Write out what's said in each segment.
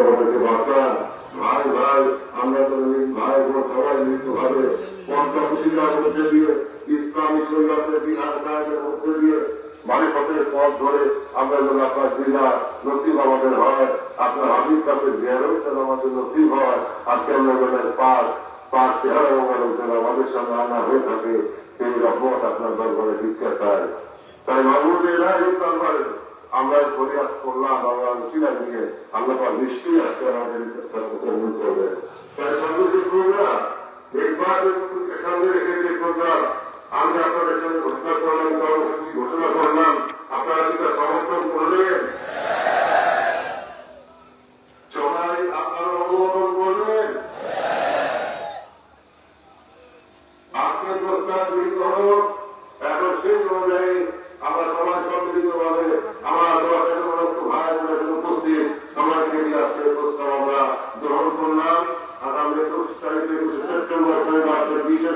আমাদেরকে বাঁচান। ভাই ভাই, আমরা তো ভাই সবাই মিলিত ভাবে মধ্যে দিয়ে ইসলামী শরীয়তের বিধান কায়েমের মধ্যে দিয়ে মারিফতের পথ ধরে আমরা যেন আপনার দিনা নসিব আমাদের হয় আর যেন পাক পাক চেহারা থাকে এই রহমত আপনার দরবারে ভিক্ষা চায় তাই মাহমুদ এরা আমরা ফরিয়াদ করলাম আমরা রুচিরা দিকে আল্লাহ নিশ্চয়ই আজকে আমাদের কাছে কবুল করবে। তাই সঙ্গে যে প্রোগ্রাম নির্বাচনকে সামনে রেখে যে প্রোগ্রাম, আমরা আপনাদের সঙ্গে ঘোষণা করলাম ঘোষণা করলাম। আপনারা সমর্থন করলেন সবাই আপনারা অনুমোদন করলেন আজকে প্রস্তাব গৃহীত হল এখন সেই অনুযায়ী আমরা সবাই সম্মিলিত ভাবে আমার দশের একটু ভাই বোন এখানে উপস্থিত সবাইকে নিয়ে আজকে এই প্রস্তাব আমরা গ্রহণ করলাম আগামী একুশ তারিখ একুশে সেপ্টেম্বর শনিবার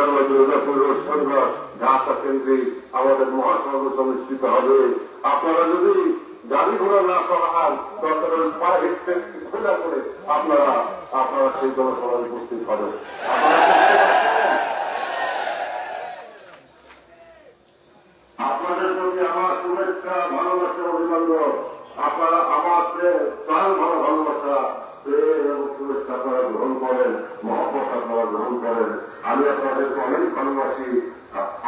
ইনশাআল্লাহ দুই হাজার পনেরো সন্ধ্যা ঢাকা কেন্দ্রে আমাদের মহাসমাবেশ অনুষ্ঠিত হবে আপনারা যদি গাড়ি ঘোড়া না করান দরকার হলে পায়ে হেঁটে ঘোরা করে আপনারা আপনারা সেই জনসভায় উপস্থিত হবেন। আপনাদেরকে অনেক ভালোবাসি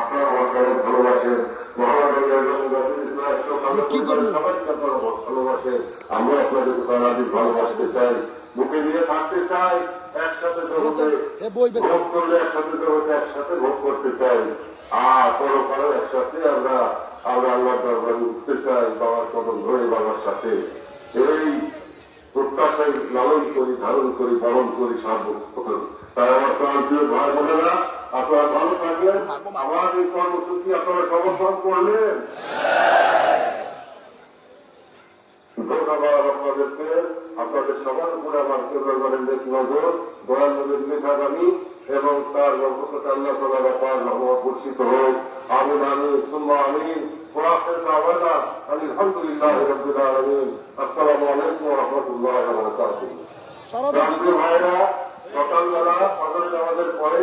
আপনারা আমাকে অনেক ভালোবাসেন। মহানগর এবং নবীন ইসলাম সবাইকে আপনারা ভালোবাসেন। আমরা আপনাদেরকে ভালোবাসতে চাই। বুকে নিয়ে থাকতে চাই একসাথে জগতে এ বই বেশি ভোগ করলে একসাথে জগতে একসাথে ভোগ করতে চাই। আর পরকালে একসাথে আমরা আমরা আল্লাহ দরবারে উঠতে চাই বাবার কদম ধরে বাবার সাথে। এই প্রত্যাশায় লালন করি ধারণ করি পালন করি সার্বক্ষণ তাই আমার প্রান্তীয় ভাই বোনেরা আপনারা ভালো থাকবেন। আমার এই কর্মসূচি আপনারা সমর্থন করলেন। ধন্যবাদ আপনাদেরকে। আপনাদের সবার উপরে আমার কেবলের নেক দয়াল নবীর মেধাগামী এবং তার বরকত আল্লাহ তালা ব্যাপার রহমত বর্ষিত হোক। আমিন আমিন সুম্মা আমিন। ভাইরা সকালবেলা নামাজের পরে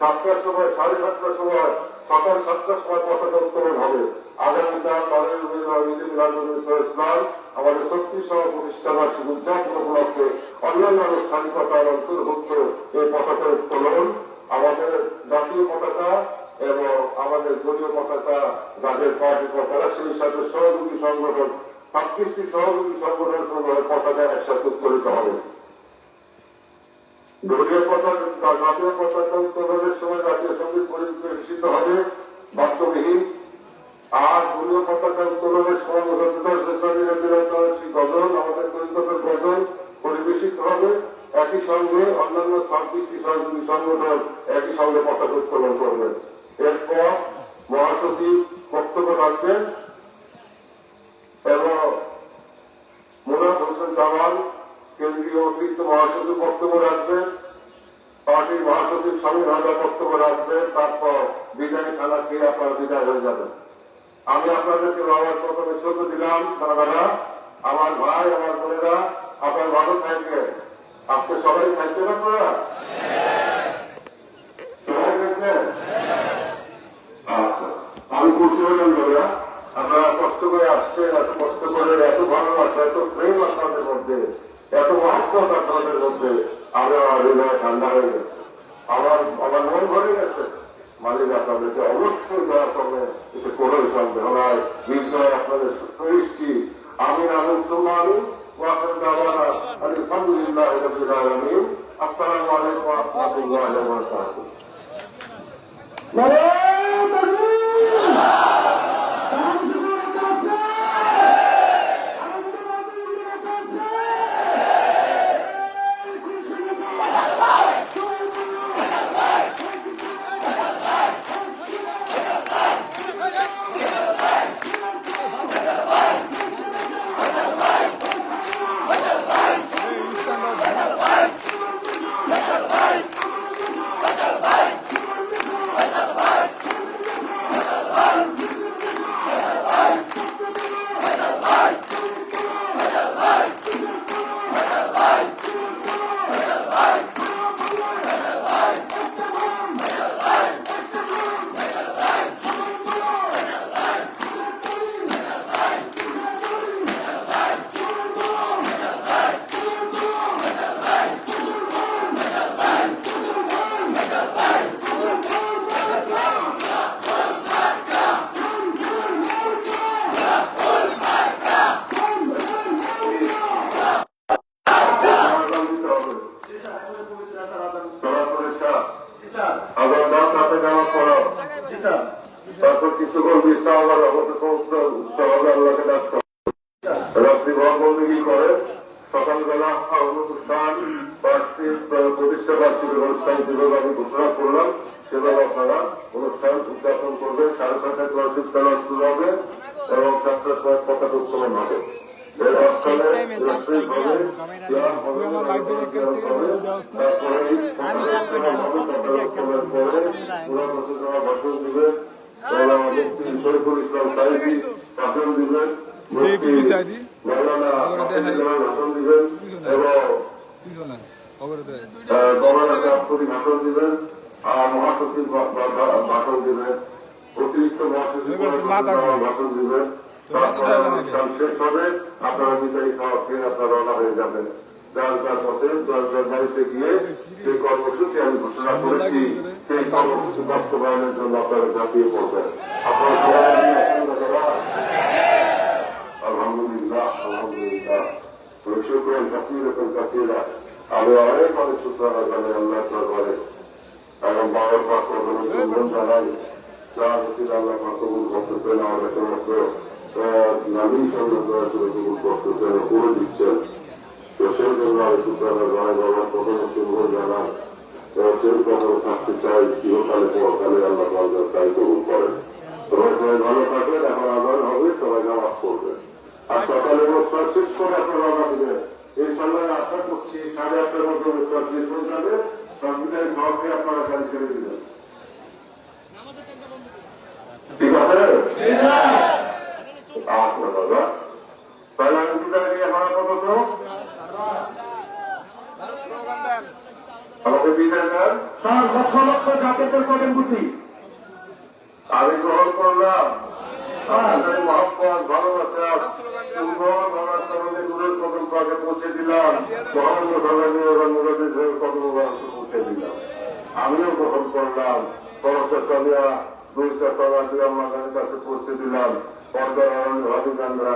সাতটার সময়, সাড়ে সাতটার সময়, সকাল সাতটার সময় পতাকা উত্তোলন হবে। আগামীকাল আমাদের শক্তি সহ প্রতিষ্ঠা বার্ষিক উদযাপন উপলক্ষে অন্যান্য আনুষ্ঠানিকতার অন্তর্ভুক্ত এই পতাকা উত্তোলন। আমাদের জাতীয় পতাকা এবং আমাদের দলীয় পতাকা যাদের পার্টি পতাকা সেই সাথে সহযোগী সংগঠন ছাব্বিশটি সহযোগী সংগঠন সমূহের পতাকা একসাথে উত্তোলিত হবে। দলীয় পতাকা জাতীয় সময় জাতীয় সংগীত পরিবেশিত হবে আর দলীয় পতাকা সময় গজল আমাদের কলিকাতার গজল পরিবেশিত হবে। একই সঙ্গে অন্যান্য ছাব্বিশটি সংগঠন একই সঙ্গে পতাকা উত্তোলন করবেন এরপর মহাসচিব বক্তব্য রাখবেন। হাজা বক্তব্য রাখবেন তারপর বিদায় খেলা খেয়ে আপনারা বিদায় হয়ে যাবেন। আমি আপনাদেরকে বাবার প্রথমে ছোট দিলাম, দাদারা, আমার ভাই, আমার বোনেরা, আপনার ভালো থাকবেন। আজকে সবাই খাইছেন আপনারা? সবাই আচ্ছা আমি খুশি হলাম দাদা আপনারা কষ্ট করে আসছেন, এত কষ্ট করে, এত ভালোবাসা, এত প্রেম আপনাদের মধ্যে, এত মহব্বত আপনাদের মধ্যে আমার হৃদয় ঠান্ডা হয়ে গেছে। আমার আমার মন ভরে গেছে। মালিক আপনাদেরকে অবশ্যই দয়া করবেন, এতে কোনো সন্দেহ নাই। বিজয় আপনাদের সুপরিষ্টি আমি আমিন সুমানি বারাকাতুহু। আবার দাও তাতে নামাজ পড়ো তারপর কিছুক্ষণ বিশ্রাম আবার আমাদের সমস্ত সবাই আল্লাহকে ডাক করো বন্দী করে সকালবেলা অনুষ্ঠান বার্ষিক প্রতিষ্ঠা বার্ষিক অনুষ্ঠান যেভাবে আমি ঘোষণা করলাম সেভাবে আপনারা অনুষ্ঠান উদযাপন করবেন। সাড়ে ছটায় ক্লাসিক খেলা শুরু হবে এবং চারটার সময় পতাকা উত্তোলন হবে। ভাষণ দিবেন মুফতি শরীফুল ইসলাম সাহেবী ভাষণ দিবেন। অতিরিক্ত তো মাথা ঘুরে। ভাষণ দিবেন। অনুষ্ঠান শেষ হবে আপনারা বিদায়ী খাওয়া খেয়ে আপনারা রওনা হয়ে যাবেন। যার যার পথে যার যার বাড়িতে গিয়ে যে কর্মসূচি আমি ঘোষণা করেছি সেই কর্মসূচি বাস্তবায়নের জন্য আপনারা ঝাঁপিয়ে পড়বেন। আপনারা সবাই যারা আলহামদুলিল্লাহ আলহামদুলিল্লাহ। শুক্রান কাসিরাতান কাসিরা আমি অনেক অনেক শুক্রানা জানাই আল্লাহ দরবারে। এবং বাবার পাক সম্মান জানাই। যা হচ্ছে আল্লাহ পাক কবুল করতেছেন, আমাদের সমস্ত নামী করে কবুল করতেছেন করে দিচ্ছেন। তো সেই জন্য আমি শুক্রানা জানাই বাবার প্রধানের সম্মান জানাই। সেই কথা থাকতে চাই, চিরকালে পরকালে আল্লাহ তাই কবুল করেন। সবাই ভালো থাকবেন, এখন আদান হবে, সবাই নামাজ পড়বেন। আর সকালে অনুষ্ঠান শেষ করে আপনারা রওনা দিবেন। ইনশাল্লাহ আশা করছি সাড়ে আটটার মধ্যে অনুষ্ঠান শেষ হয়ে যাবে। কম্পিউটার ঘরকে আপনারা গাড়ি ছেড়ে দিবেন। ঠিক আছে? আচ্ছা দাদা তাহলে আমি বিদায় নিয়ে আমার আপাতত। আমাকে বিদায় দেন। তার লক্ষ লক্ষ জাকেতের করেন বুঝি আমি গ্রহণ করলাম। পৌঁছে দিলাম মহানন্দ ধর্মী এবং মুরাদের কাছে পৌঁছে দিলাম। পর্দার আরণ্য ভাবিজানরা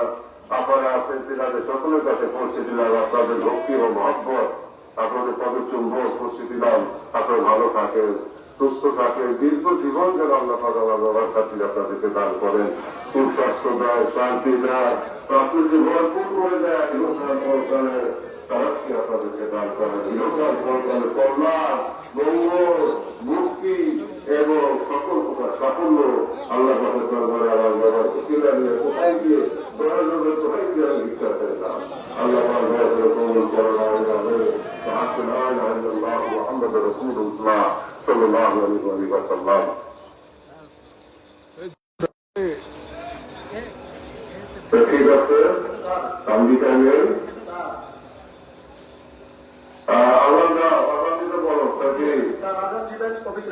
আপনারা আছেন তিনাদের সকলের কাছে পৌঁছে দিলাম। আপনাদের ভক্তি ও মহব্বত, আপনাদের পদচুম্বক পৌঁছে দিলাম। আপনারা ভালো থাকেন। সুস্থ থাকেন। দীর্ঘ জীবন যেন আল্লাহ পাক আমার বাবার খাতির আপনাদেরকে দান করেন। সুস্বাস্থ্য দেয়, শান্তি দেয় প্রাচুর্য ভরপুর করে দেয় ইহকাল তারাকে আপনাদেরকে দান করেন। ইহকাল পরকালে কল্যাণ মঙ্গল মুক্তি এবং সকল প্রকার সাফল্য আল্লাহ পাকের দরবারে বাবার নিয়ে কোথায় গিয়ে দোহাই জন্য কোথায় গিয়ে আমি ভিক্ষা আল্লাহ পাক দয়া করে কবুল করেন আমাদের وحق لا اله الا الله محمد رسول الله صلى الله عليه وآله وسلم তো ঠিক আছে আমি বিদায় নেই আল্লাহ আল্লাহ দিতে বলো তাকে তার আজান দিবেন পবিত্র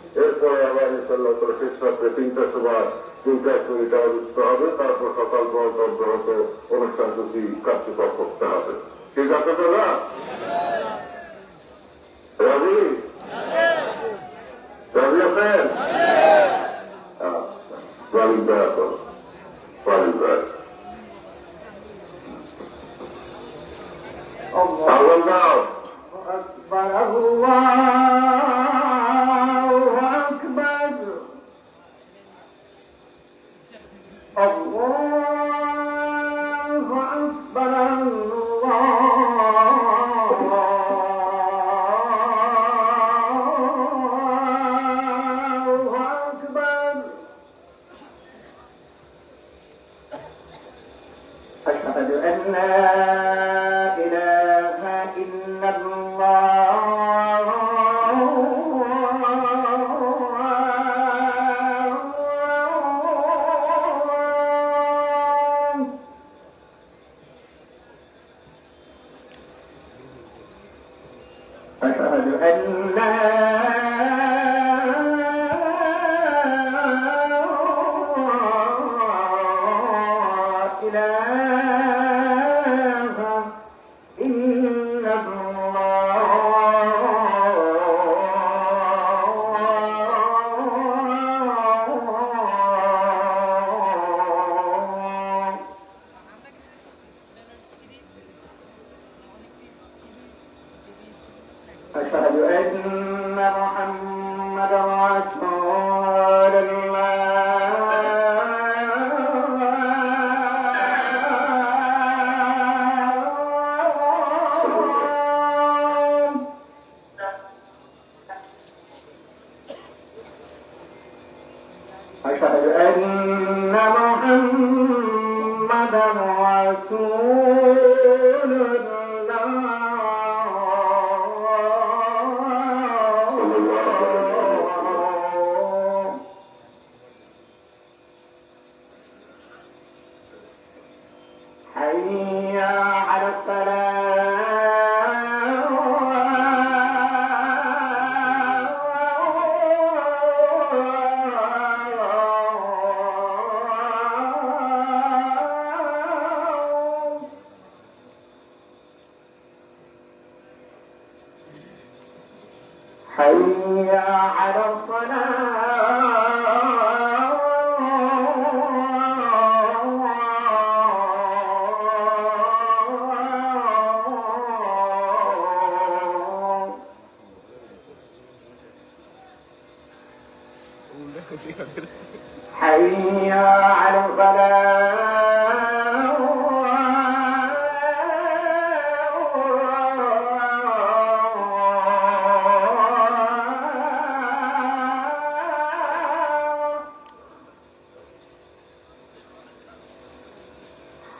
এরপরে আবার ইনশাল্লাহ তোর শেষ রাত্রে তিনটার সময় তিনটা এক মিনিট আয়োজিত হবে, তারপর সকাল পর্যন্ত অব্যাহত অনুষ্ঠান সূচি কার্যকর করতে হবে। ঠিক আছে না? রাজি? রাজি আছেন? আচ্ছা বাড়ি বেড়া করো বাড়ি বেড়া أشهد أن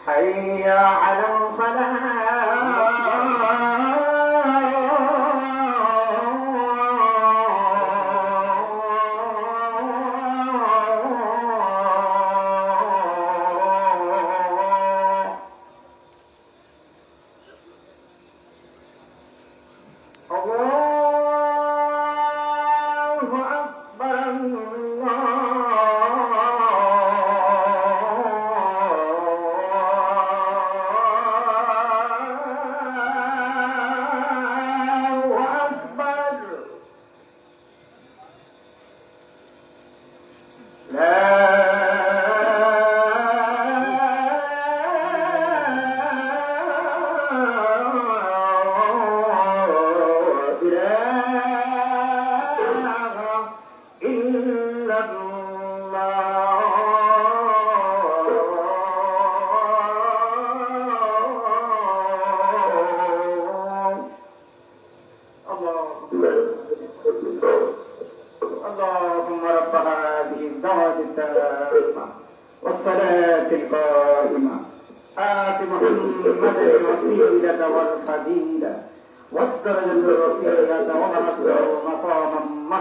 حي على الفلاح.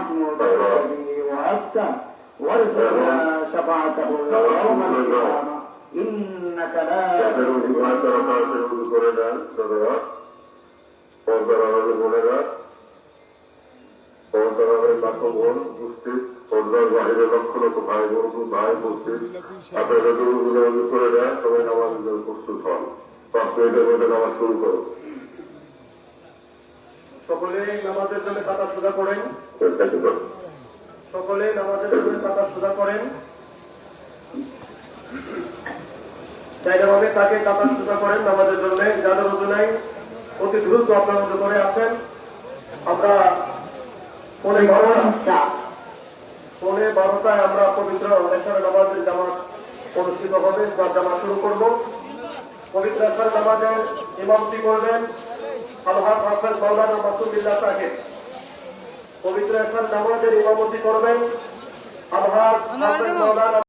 مقاما محمودا الذي وعدته وارزقنا شفاعته يوم القيامة إنك لا যাদের অধিকার তারা তাড়াতাড়ি শুরু করে সবাই নামাজের জন্য নামাজ শুরু করুন সকলে নামাজের জন্য কাতার সুদা করেন জায়গাভাবে তাকে কাতার সুদা করেন নামাজের জন্য। যাদের উজু নাই অতি দ্রুত আপনার উজু করে আসেন আমরা পনেরো বারোটা পৌনে বারোটায় আমরা পবিত্র এশার নামাজের জামাত অনুষ্ঠিত হবে বা জামাত শুরু করব। পবিত্র এশার নামাজের ইমামতি করবেন। আলহাদ হাসান মৌলানা মাসুদুল্লাহ তাকে পবিত্র এশার নামাজের ইমামতি করবেন। হাসান মৌলানা